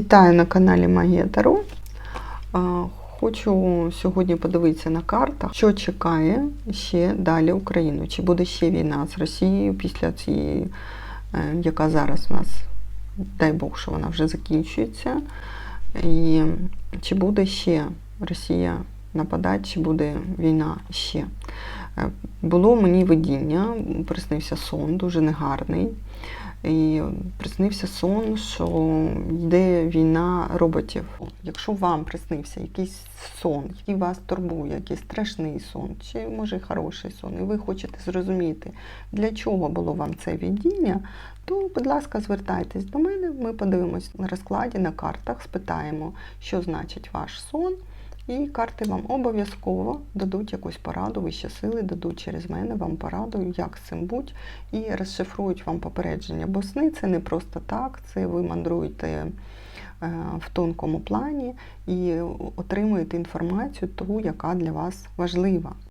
Вітаю на каналі Магія Таро. Хочу сьогодні подивитися на картах, що чекає ще далі Україну. Чи буде ще війна з Росією після цієї, е, яка зараз у нас, дай Бог, що вона вже закінчується. І чи буде ще Росія нападати, чи буде війна ще. Е, Було мені видіння, приснився сон, дуже негарний. І приснився сон, що йде війна роботів. Якщо вам приснився якийсь сон, який вас турбує, якийсь страшний сон, чи може хороший сон, і ви хочете зрозуміти, для чого було вам це видіння, то, будь ласка, звертайтесь до мене. Ми подивимось на розкладі, на картах, спитаємо, що значить ваш сон. І карти вам обов'язково дадуть якусь пораду, вищі сили дадуть через мене вам пораду, як з цим будь, і розшифрують вам попередження. Бо сни це не просто так, це ви мандруєте е, в тонкому плані і отримуєте інформацію, ту, яка для вас важлива.